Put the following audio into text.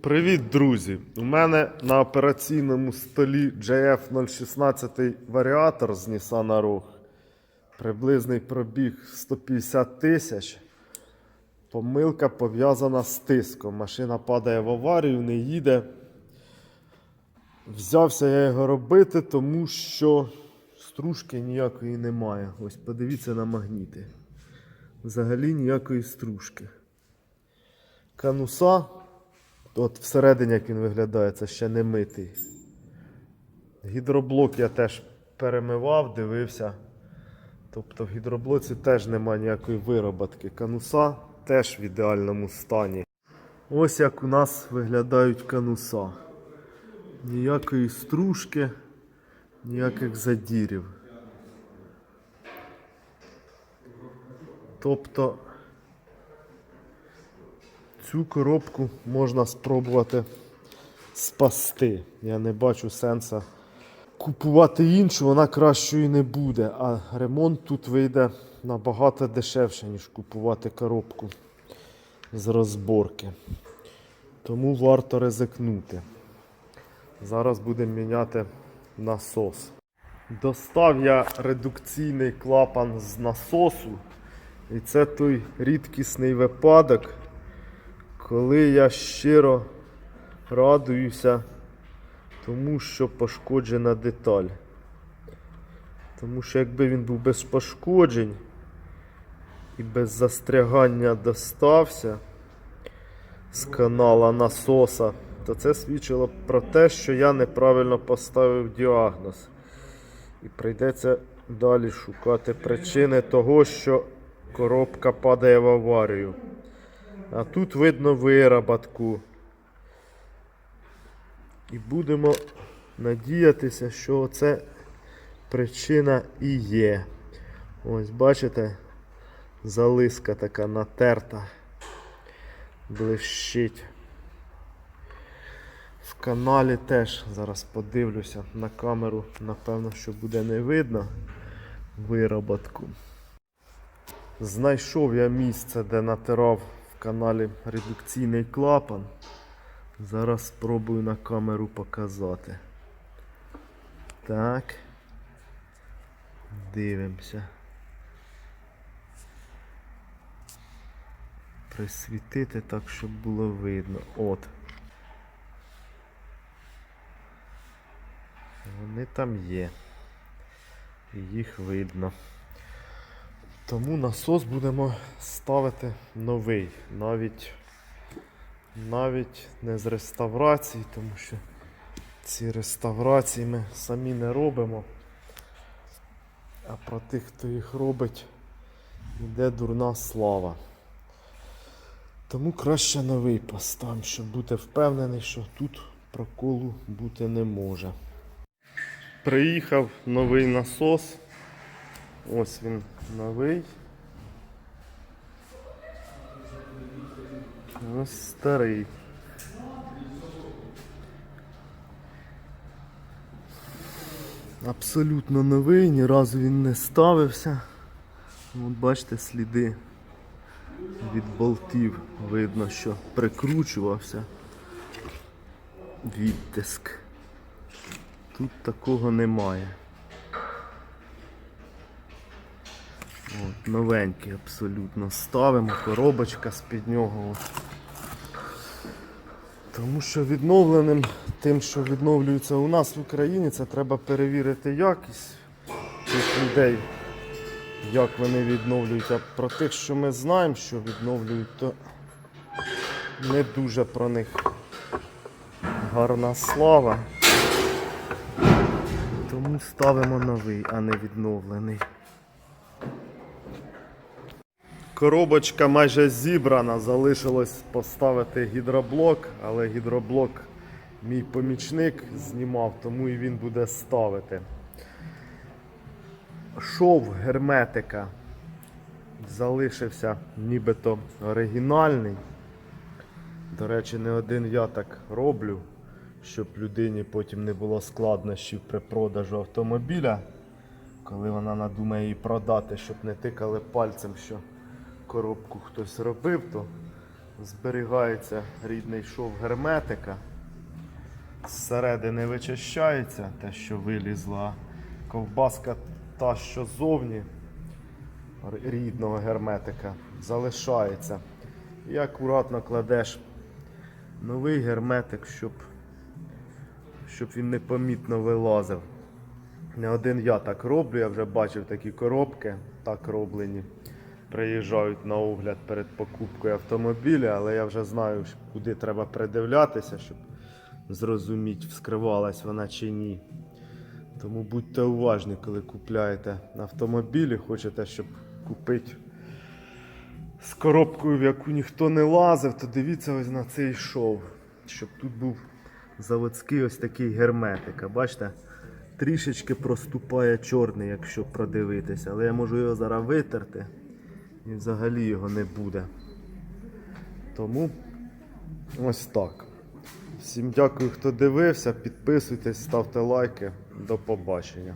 Привіт, друзі! У мене на операційному столі JF016 варіатор з Nissan Rogue. Приблизний пробіг 150 тисяч. Помилка пов'язана з тиском. Машина падає в аварію, не їде. Взявся я його робити, тому що стружки ніякої немає. Ось подивіться на магніти. Взагалі ніякої стружки. Кануса От всередині, як він виглядає, це ще не митий. Гідроблок я теж перемивав, дивився. Тобто в гідроблоці теж немає ніякої вироботки. Кануса теж в ідеальному стані. Ось як у нас виглядають кануса. Ніякої стружки, ніяких задірів. Тобто Цю коробку можна спробувати спасти. Я не бачу сенсу купувати іншу, вона кращою не буде. А ремонт тут вийде набагато дешевше, ніж купувати коробку з розборки. Тому варто ризикнути. Зараз будемо міняти насос. Достав я редукційний клапан з насосу. І це той рідкісний випадок коли я щиро радуюся тому, що пошкоджена деталь. Тому що якби він був без пошкоджень і без застрягання достався з канала насоса, то це свідчило про те, що я неправильно поставив діагноз. І прийдеться далі шукати причини того, що коробка падає в аварію. А тут видно вироботку. І будемо надіятися, що це причина і є. Ось бачите, залиска така натерта, блищить. В каналі теж зараз подивлюся на камеру, напевно, що буде не видно вироботку. Знайшов я місце, де натирав каналі редукційний клапан. Зараз спробую на камеру показати. Так. Дивимося. Присвітити так, щоб було видно. От. Вони там є. І їх видно. Тому насос будемо ставити новий, навіть, навіть не з реставрації, тому що ці реставрації ми самі не робимо. А про тих, хто їх робить, йде дурна слава. Тому краще новий поставимо, щоб бути впевнений, що тут проколу бути не може. Приїхав новий насос. Ось він новий. Ось старий. Абсолютно новий, ні разу він не ставився. От бачите сліди від болтів. Видно, що прикручувався відтиск. Тут такого немає. От, новенький абсолютно ставимо, коробочка з-під нього. Тому що відновленим, тим, що відновлюється у нас в Україні, це треба перевірити якість цих людей, як вони відновлюють. А про тих, що ми знаємо, що відновлюють, то не дуже про них гарна слава. Тому ставимо новий, а не відновлений. Коробочка майже зібрана, залишилось поставити гідроблок, але гідроблок мій помічник знімав, тому і він буде ставити. Шов герметика залишився нібито оригінальний. До речі, не один я так роблю, щоб людині потім не було складнощів при продажу автомобіля, коли вона надумає її продати, щоб не тикали пальцем, що коробку хтось робив, то зберігається рідний шов герметика. Зсередини вичищається те, що вилізла. Ковбаска та, що зовні рідного герметика, залишається. І акуратно кладеш новий герметик, щоб, щоб він непомітно вилазив. Не один я так роблю, я вже бачив такі коробки, так роблені. Приїжджають на огляд перед покупкою автомобіля, але я вже знаю, куди треба придивлятися, щоб зрозуміти, вскривалась вона чи ні. Тому будьте уважні, коли купляєте автомобілі, хочете, щоб купити з коробкою, в яку ніхто не лазив, то дивіться ось на цей шов, щоб тут був заводський ось такий герметик. А Бачите, трішечки проступає чорний, якщо продивитися, але я можу його зараз витерти і взагалі його не буде. Тому ось так. Всім дякую, хто дивився. Підписуйтесь, ставте лайки. До побачення.